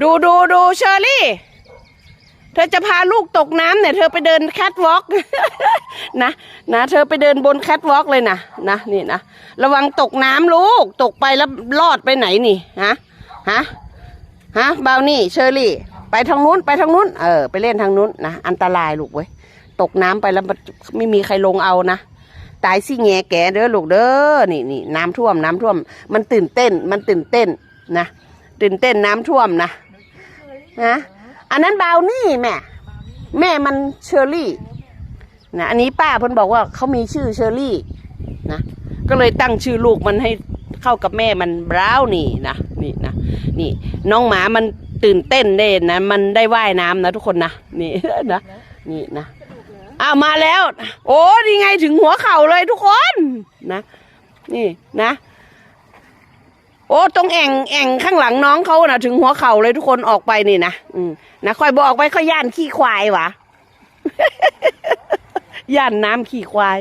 ดูดูดูเชอรี่ เธอจะพาลูกตกน้ำเนี่ย เธอไปเดินแคทวอล์กนะนะเธอไปเดินบนแคทวอล์กเลยนะนะนี่นะระวังตกน้ำลูก ตกไปแล้วรอดไปไหนนี่ฮะฮะฮะเบานี่เชอรี่ ไปทางนู้นไปทางนู้น เออ ไปเล่นทางนู้นนะอันตรายลูกเว้ยตกน้ำไปแล้วไม่มีใครลงเอานะตายสิแงแกเด้อลูกเด้อนี่นี่น้ำท่วมน้ำท่วม มันตื่นเต้นมันตื่นเต้นนะ ตื่นเต้นน้ำท่วมนะนะอันนั้นบาวนี่แม่ แม่มันเชอรี่ นะ อันนี้ป้าเพิ่นบอกว่าเขามีชื่อเชอรี่ นะ ก็เลยตั้งชื่อลูกมันให้เข้ากับแม่มันบราวนี่นะ นี่นะ นี่ น้องหมามันตื่นเต้นเด่นนะ มันได้ว่ายน้ำนะทุกคนนะ นี่นะ นี่นะอ้าวมาแล้ว โอ้ดีไงถึงหัวเข่าเลยทุกคน นะ นี่นะ โอ้ตรงแอ่งแอ่งข้างหลังน้องเขานะถึงหัวเข่าเลยทุกคนออกไปนี่นะอืมนะค่อยบอกไปค่อยย่านขี้ควายวะ ย่านน้ำขี้ควาย